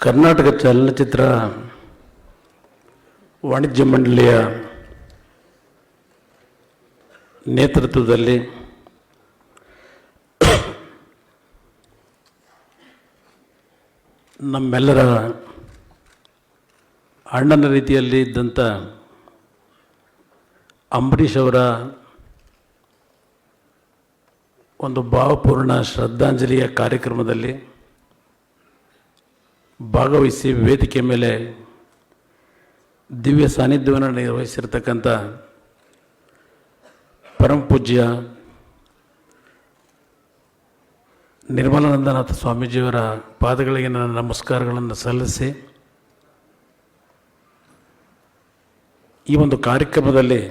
ಕರ್ನಾಟಕ ಚಲನಚಿತ್ರ ವಾಣಿಜ್ಯ ಮಂಡಳಿಯ ನೇತೃತ್ವದಲ್ಲಿ ನಮ್ಮೆಲ್ಲರ ಅಣ್ಣನ ರೀತಿಯಲ್ಲಿ ಇದ್ದಂಥ ಅಂಬರೀಷ್ ಅವರ ಒಂದು ಭಾವಪೂರ್ಣ ಶ್ರದ್ಧಾಂಜಲಿಯ ಕಾರ್ಯಕ್ರಮದಲ್ಲಿ ಭಾಗವಹಿಸಿ ವೇದಿಕೆ ಮೇಲೆ ದಿವ್ಯ ಸಾನ್ನಿಧ್ಯವನ್ನು ನಿರ್ವಹಿಸಿರ್ತಕ್ಕಂಥ ಪರಮಪೂಜ್ಯ ನಿರ್ಮಲಾನಂದನಾಥ ಸ್ವಾಮೀಜಿಯವರ ಪಾದಗಳಿಗೆ ನನ್ನ ನಮಸ್ಕಾರಗಳನ್ನು ಸಲ್ಲಿಸಿ, ಈ ಒಂದು ಕಾರ್ಯಕ್ರಮದಲ್ಲಿ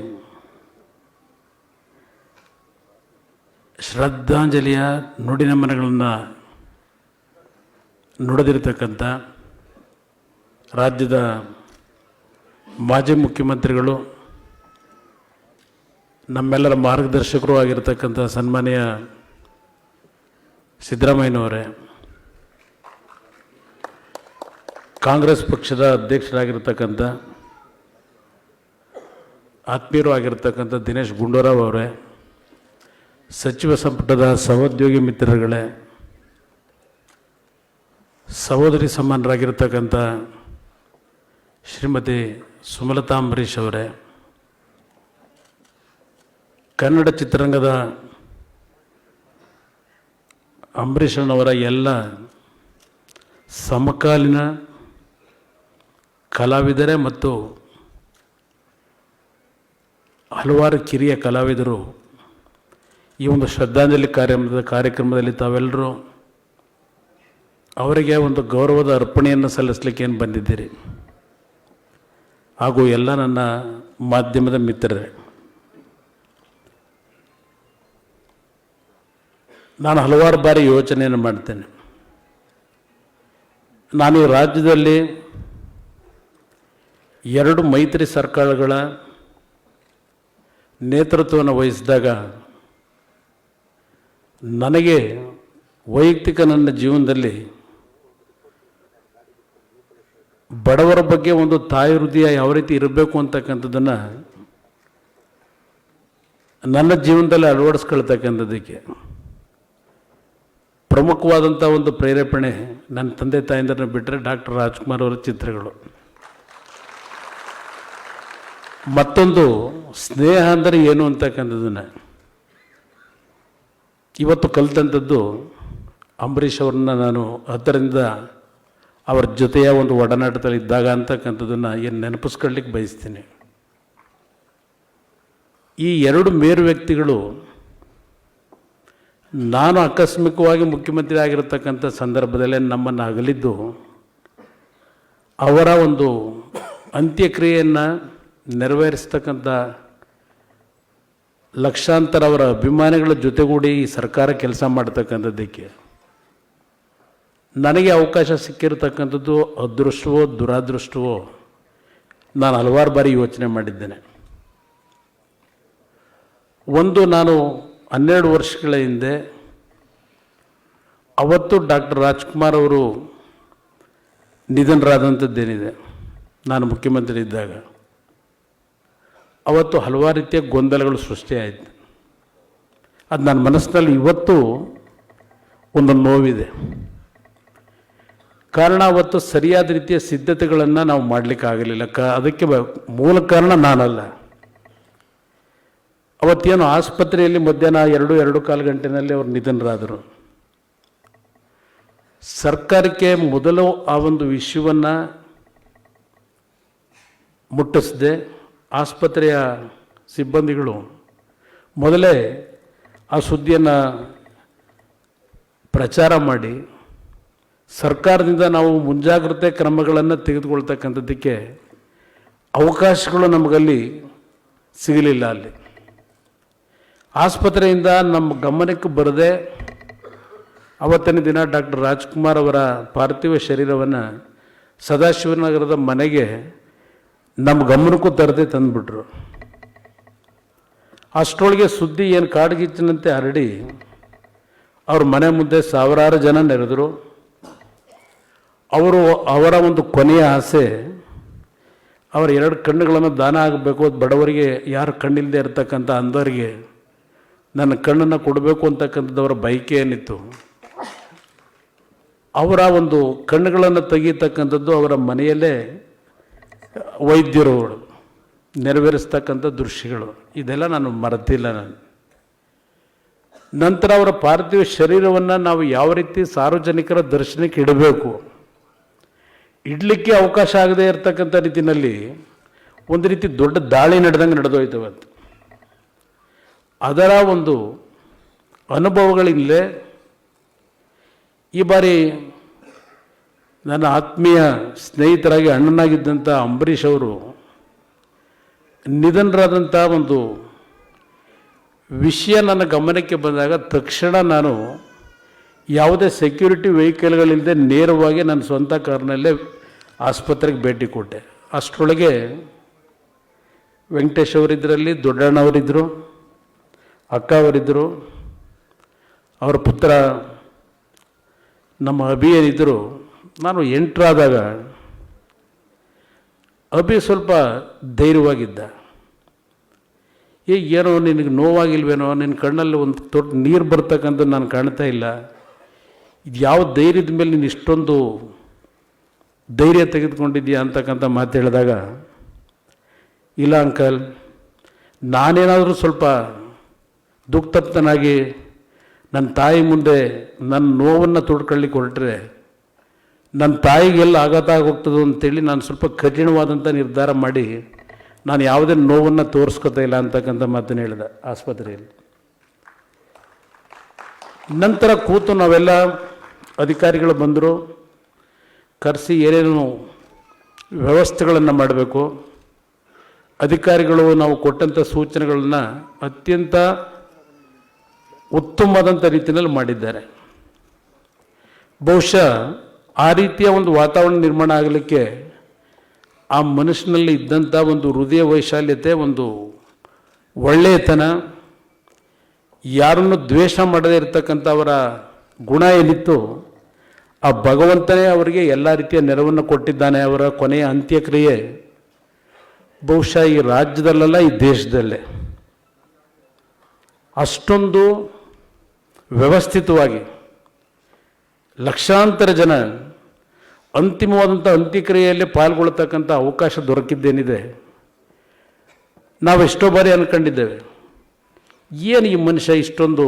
ಶ್ರದ್ಧಾಂಜಲಿಯ ನುಡಿನಮನಗಳನ್ನು ನುಡಿದಿರ್ತಕ್ಕಂಥ ರಾಜ್ಯದ ಮಾಜಿ ಮುಖ್ಯಮಂತ್ರಿಗಳು, ನಮ್ಮೆಲ್ಲರ ಮಾರ್ಗದರ್ಶಕರು ಆಗಿರತಕ್ಕಂಥ ಸನ್ಮಾನ್ಯ ಸಿದ್ದರಾಮಯ್ಯನವರೇ, ಕಾಂಗ್ರೆಸ್ ಪಕ್ಷದ ಅಧ್ಯಕ್ಷರಾಗಿರ್ತಕ್ಕಂಥ ಆತ್ಮೀಯರು ಆಗಿರ್ತಕ್ಕಂಥ ದಿನೇಶ್ ಗುಂಡೂರಾವ್ ಅವರೇ, ಸಚಿವ ಸಂಪುಟದ ಸಹೋದ್ಯೋಗಿ ಮಿತ್ರರುಗಳೇ ಸಹೋದರಿ ಸಮಾನರಾಗಿರ್ತಕ್ಕಂಥ ಶ್ರೀಮತಿ ಸುಮಲತಾ ಅಂಬರೀಷ್ ಅವರೇ, ಕನ್ನಡ ಚಿತ್ರರಂಗದ ಅಂಬರೀಷನವರ ಎಲ್ಲ ಸಮಕಾಲೀನ ಕಲಾವಿದರೇ ಮತ್ತು ಹಲವಾರು ಕಿರಿಯ ಕಲಾವಿದರು ಈ ಒಂದು ಶ್ರದ್ಧಾಂಜಲಿ ಕಾರ್ಯಕ್ರಮದ ಕಾರ್ಯಕ್ರಮದಲ್ಲಿ ತಾವೆಲ್ಲರೂ ಅವರಿಗೆ ಒಂದು ಗೌರವದ ಅರ್ಪಣೆಯನ್ನು ಸಲ್ಲಿಸಲಿಕ್ಕೆ ಏನು ಬಂದಿದ್ದೀರಿ? ಹಾಗೂ ಎಲ್ಲ ನನ್ನ ಮಾಧ್ಯಮದ ಮಿತ್ರರೇ, ನಾನು ಹಲವಾರು ಬಾರಿ ಯೋಚನೆಯನ್ನು ಮಾಡ್ತೇನೆ. ನಾನು ಈ ರಾಜ್ಯದಲ್ಲಿ ಎರಡು ಮೈತ್ರಿ ಸರ್ಕಾರಗಳ ನೇತೃತ್ವವನ್ನು ವಹಿಸಿದಾಗ ನನಗೆ ವೈಯಕ್ತಿಕ ನನ್ನ ಜೀವನದಲ್ಲಿ ಬಡವರ ಬಗ್ಗೆ ಒಂದು ತಾಯಿ ಹೃದಯ ಯಾವ ರೀತಿ ಇರಬೇಕು ಅಂತಕ್ಕಂಥದ್ದನ್ನು ನನ್ನ ಜೀವನದಲ್ಲಿ ಅಳವಡಿಸ್ಕೊಳ್ತಕ್ಕಂಥದ್ದಕ್ಕೆ ಪ್ರಮುಖವಾದಂಥ ಒಂದು ಪ್ರೇರೇಪಣೆ ನನ್ನ ತಂದೆ ತಾಯಿಂದರನ್ನ ಬಿಟ್ಟರೆ ಡಾಕ್ಟರ್ ರಾಜ್ಕುಮಾರ್ ಅವರ ಚಿತ್ರಗಳು. ಮತ್ತೊಂದು ಸ್ನೇಹ ಅಂದರೆ ಏನು ಅಂತಕ್ಕಂಥದ್ದನ್ನು. ಇವತ್ತು ಕಲಿತಂಥದ್ದು ಅಂಬರೀಷ್ ಅವ್ರನ್ನ ನಾನು ಹತ್ತರಿಂದ ಅವರ ಜೊತೆಯ ಒಂದು ಒಡನಾಟದಲ್ಲಿ ಇದ್ದಾಗ ಅಂತಕ್ಕಂಥದ್ದನ್ನು ಏನು ನೆನಪಿಸ್ಕೊಳ್ಳಿಕ್ಕೆ ಬಯಸ್ತೀನಿ. ಈ ಎರಡು ಮೇರು ವ್ಯಕ್ತಿಗಳು ನಾನು ಆಕಸ್ಮಿಕವಾಗಿ ಮುಖ್ಯಮಂತ್ರಿ ಆಗಿರತಕ್ಕಂಥ ಸಂದರ್ಭದಲ್ಲೇ ನಮ್ಮನ್ನು ಅಗಲಿದ್ದು ಅವರ ಒಂದು ಅಂತ್ಯಕ್ರಿಯೆಯನ್ನು ನೆರವೇರಿಸ್ತಕ್ಕಂಥ ಲಕ್ಷಾಂತರ ಅವರ ಅಭಿಮಾನಿಗಳ ಜೊತೆಗೂಡಿ ಈ ಸರ್ಕಾರ ಕೆಲಸ ಮಾಡ್ತಕ್ಕಂಥದ್ದಕ್ಕೆ ನನಗೆ ಅವಕಾಶ ಸಿಕ್ಕಿರತಕ್ಕಂಥದ್ದು ಅದೃಷ್ಟವೋ ದುರಾದೃಷ್ಟವೋ ನಾನು ಹಲವಾರು ಬಾರಿ ಯೋಚನೆ ಮಾಡಿದ್ದೇನೆ. ಒಂದು ನಾನು ಹನ್ನೆರಡು ವರ್ಷಗಳ ಹಿಂದೆ ಅವತ್ತು ಡಾಕ್ಟರ್ ರಾಜ್ಕುಮಾರ್ ಅವರು ನಿಧನರಾದಂಥದ್ದೇನಿದೆ. ನಾನು ಮುಖ್ಯಮಂತ್ರಿ ಇದ್ದಾಗ. ಅವತ್ತು ಹಲವಾರು ರೀತಿಯ ಗೊಂದಲಗಳು ಸೃಷ್ಟಿಯಾಯಿತು ಅದು ನನ್ನ ಮನಸ್ಸಿನಲ್ಲಿ ಇವತ್ತು ಒಂದು ನೋವಿದೆ. ಕಾರಣ ಅವತ್ತು ಸರಿಯಾದ ರೀತಿಯ ಸಿದ್ಧತೆಗಳನ್ನು ನಾವು ಮಾಡಲಿಕ್ಕಾಗಲಿಲ್ಲ ಕ, ಅದಕ್ಕೆ ಮೂಲ ಕಾರಣ ನಾನಲ್ಲ. ಅವತ್ತೇನು ಆಸ್ಪತ್ರೆಯಲ್ಲಿ ಮಧ್ಯಾಹ್ನ ಎರಡು ಎರಡು ಕಾಲು ಗಂಟೆನಲ್ಲಿ ಅವರು ನಿಧನರಾದರು. ಸರ್ಕಾರಕ್ಕೆ ಮೊದಲು ಆ ಒಂದು ವಿಷಯವನ್ನು ಮುಟ್ಟಿಸದೆ ಆಸ್ಪತ್ರೆಯ ಸಿಬ್ಬಂದಿಗಳು ಮೊದಲೇ ಆ ಸುದ್ದಿಯನ್ನು ಪ್ರಚಾರ ಮಾಡಿ ಸರ್ಕಾರದಿಂದ ನಾವು ಮುಂಜಾಗ್ರತೆ ಕ್ರಮಗಳನ್ನು ತೆಗೆದುಕೊಳ್ತಕ್ಕಂಥದ್ದಕ್ಕೆ ಅವಕಾಶಗಳು ನಮಗಲ್ಲಿ ಸಿಗಲಿಲ್ಲ ಅಲ್ಲಿ. ಆಸ್ಪತ್ರೆಯಿಂದ ನಮ್ಮ ಗಮನಕ್ಕೆ ಬರದೆ ಅವತ್ತಿನ ದಿನ ಡಾಕ್ಟರ್ ರಾಜ್ಕುಮಾರ್ ಅವರ ಪಾರ್ಥಿವ ಶರೀರವನ್ನು ಸದಾಶಿವನಗರದ ಮನೆಗೆ ನಮ್ಮ ಗಮನಕ್ಕೂ ತರದೆ ತಂದುಬಿಟ್ರು. ಅಷ್ಟರೊಳಗೆ ಸುದ್ದಿ ಏನು ಕಾಡ್ಗಿಚ್ಚಿನಂತೆ ಹರಡಿ ಅವ್ರ ಮನೆ ಮುಂದೆ ಸಾವಿರಾರು ಜನ ನೆರೆದರು. ಅವರು ಅವರ ಒಂದು ಕೊನೆಯ ಆಸೆ, ಅವರ ಎರಡು ಕಣ್ಣುಗಳನ್ನು ದಾನ ಆಗಬೇಕು ಬಡವರಿಗೆ, ಯಾರು ಕಣ್ಣಿಲ್ಲದೆ ಇರತಕ್ಕಂಥ ಅಂಧವರಿಗೆ ನನ್ನ ಕಣ್ಣನ್ನು ಕೊಡಬೇಕು ಅಂತಕ್ಕಂಥದ್ದು ಅವರ ಬಯಕೆ ಏನಿತ್ತು? ಅವರ ಒಂದು ಕಣ್ಣುಗಳನ್ನು ತೆಗೀತಕ್ಕಂಥದ್ದು ಅವರ ಮನೆಯಲ್ಲೇ ವೈದ್ಯರು ನೆರವೇರಿಸ್ತಕ್ಕಂಥ ದೃಶ್ಯಗಳು. ಇದೆಲ್ಲ ನಾನು ಮರೆತಿಲ್ಲ ನಾನು. ನಂತರ ಅವರ ಪಾರ್ಥಿವ ಶರೀರವನ್ನು ನಾವು ಯಾವ ರೀತಿ ಸಾರ್ವಜನಿಕರ ದರ್ಶನಕ್ಕೆ ಇಡಬೇಕು? ಇಡಲಿಕ್ಕೆ ಅವಕಾಶ ಆಗದೇ ಇರತಕ್ಕಂಥ ರೀತಿಯಲ್ಲಿ ಒಂದು ರೀತಿ ದೊಡ್ಡ ದಾಳಿ ನಡೆದಂಗೆ ನಡೆದೋಯ್ತು ಅವತ್ತು ಅದರ ಒಂದು ಅನುಭವಗಳಿಂದಲೇ ಈ ಬಾರಿ ನನ್ನ ಆತ್ಮೀಯ ಸ್ನೇಹಿತರಾಗಿ ಅಣ್ಣನಾಗಿದ್ದಂಥ ಅಂಬರೀಷ್ ಅವರು ನಿಧನರಾದಂಥ ಒಂದು ವಿಷಯ ನನ್ನ ಗಮನಕ್ಕೆ ಬಂದಾಗ ತಕ್ಷಣ ನಾನು ಯಾವುದೇ ಸೆಕ್ಯೂರಿಟಿ ವೆಹಿಕಲ್ಗಳಿಲ್ಲದೆ ನೇರವಾಗಿ ನನ್ನ ಸ್ವಂತ ಕಾರ್ನಲ್ಲೇ ಆಸ್ಪತ್ರೆಗೆ ಭೇಟಿ ಕೊಟ್ಟೆ. ಅಷ್ಟರೊಳಗೆ ವೆಂಕಟೇಶ್ ಅವರಿದ್ದರಲ್ಲಿ ದೊಡ್ಡಣ್ಣವರಿದ್ದರು ಅಕ್ಕ ಅವರಿದ್ದರು ಅವರ ಪುತ್ರ, ನಮ್ಮ ಅಭಿ ಏನಿದ್ದರು ನಾನು ಎಂಟ್ರಾದಾಗ ಅಭಿ ಸ್ವಲ್ಪ ಧೈರ್ಯವಾಗಿದ್ದ. ಏ, ಏನೋ ನಿನಗೆ ನೋವಾಗಿಲ್ವೇನೋ, ನಿನ್ನ ಕಣ್ಣಲ್ಲಿ ಒಂದು ತೊಟ್ಟು ನೀರು ಬರ್ತಕ್ಕಂಥದ್ದು ನಾನು ಕಾಣ್ತಾ ಇಲ್ಲ. ಇದು ಯಾವ ಧೈರ್ಯದ ಮೇಲೆ ನೀನು ಇಷ್ಟೊಂದು ಧೈರ್ಯ ತೆಗೆದುಕೊಂಡಿದ್ದೀಯಾ ಅಂತಕ್ಕಂಥ ಮಾತು ಹೇಳಿದಾಗ, ಇಲ್ಲ ಅಂಕಲ್, ನಾನೇನಾದರೂ ಸ್ವಲ್ಪ ದುಃಖತಪ್ತನಾಗಿ ನನ್ನ ತಾಯಿ ಮುಂದೆ ನನ್ನ ನೋವನ್ನು ತೊಡ್ಕೊಳ್ಳಿಕ್ಕೆ ಹೊರಟ್ರೆ ನನ್ನ ತಾಯಿಗೆಲ್ಲ ಆಘಾತ ಆಗೋಗ್ತದೋ ಅಂತೇಳಿ ನಾನು ಸ್ವಲ್ಪ ಕಠಿಣವಾದಂಥ ನಿರ್ಧಾರ ಮಾಡಿ ನಾನು ಯಾವುದೇ ನೋವನ್ನು ತೋರಿಸ್ಕೊತಾ ಇಲ್ಲ ಅಂತಕ್ಕಂಥ ಮಾತನ್ನು ಹೇಳಿದೆ ಆಸ್ಪತ್ರೆಯಲ್ಲಿ. ನಂತರ ಕೂತು ನಾವೆಲ್ಲ ಅಧಿಕಾರಿಗಳು ಬಂದರು. ಕರೆಸಿ ಏನೇನು ವ್ಯವಸ್ಥೆಗಳನ್ನು ಮಾಡಬೇಕು. ಅಧಿಕಾರಿಗಳು ನಾವು ಕೊಟ್ಟಂಥ ಸೂಚನೆಗಳನ್ನು ಅತ್ಯಂತ ಉತ್ತಮವಾದಂಥ ರೀತಿಯಲ್ಲಿ ಮಾಡಿದ್ದಾರೆ. ಬಹುಶಃ ಆ ರೀತಿಯ ಒಂದು ವಾತಾವರಣ ನಿರ್ಮಾಣ ಆಗಲಿಕ್ಕೆ ಆ ಮನುಷ್ಯನಲ್ಲಿ ಇದ್ದಂಥ ಒಂದು ಹೃದಯ ವೈಶಾಲ್ಯತೆ, ಒಂದು ಒಳ್ಳೆಯತನ, ಯಾರನ್ನು ದ್ವೇಷ ಮಾಡದೇ ಇರತಕ್ಕಂಥ ಅವರ ಗುಣ ಏನಿತ್ತು ಆ ಭಗವಂತನೇ ಅವರಿಗೆ ಎಲ್ಲ ರೀತಿಯ ನೆರವನ್ನು ಕೊಟ್ಟಿದ್ದಾನೆ ಅವರ ಕೊನೆಯ ಅಂತ್ಯಕ್ರಿಯೆ. ಬಹುಶಃ ಈ ರಾಜ್ಯದಲ್ಲಲ್ಲ, ಈ ದೇಶದಲ್ಲೇ. ಅಷ್ಟೊಂದು ವ್ಯವಸ್ಥಿತವಾಗಿ ಲಕ್ಷಾಂತರ ಜನ ಅಂತಿಮವಾದಂಥ ಅಂತ್ಯಕ್ರಿಯೆಯಲ್ಲಿ ಪಾಲ್ಗೊಳ್ತಕ್ಕಂಥ ಅವಕಾಶ ದೊರಕಿದ್ದೇನಿದೆ. ನಾವು ಎಷ್ಟೋ ಬಾರಿ ಅಂದ್ಕೊಂಡಿದ್ದೇವೆ ಏನು ಈ ಮನುಷ್ಯ ಇಷ್ಟೊಂದು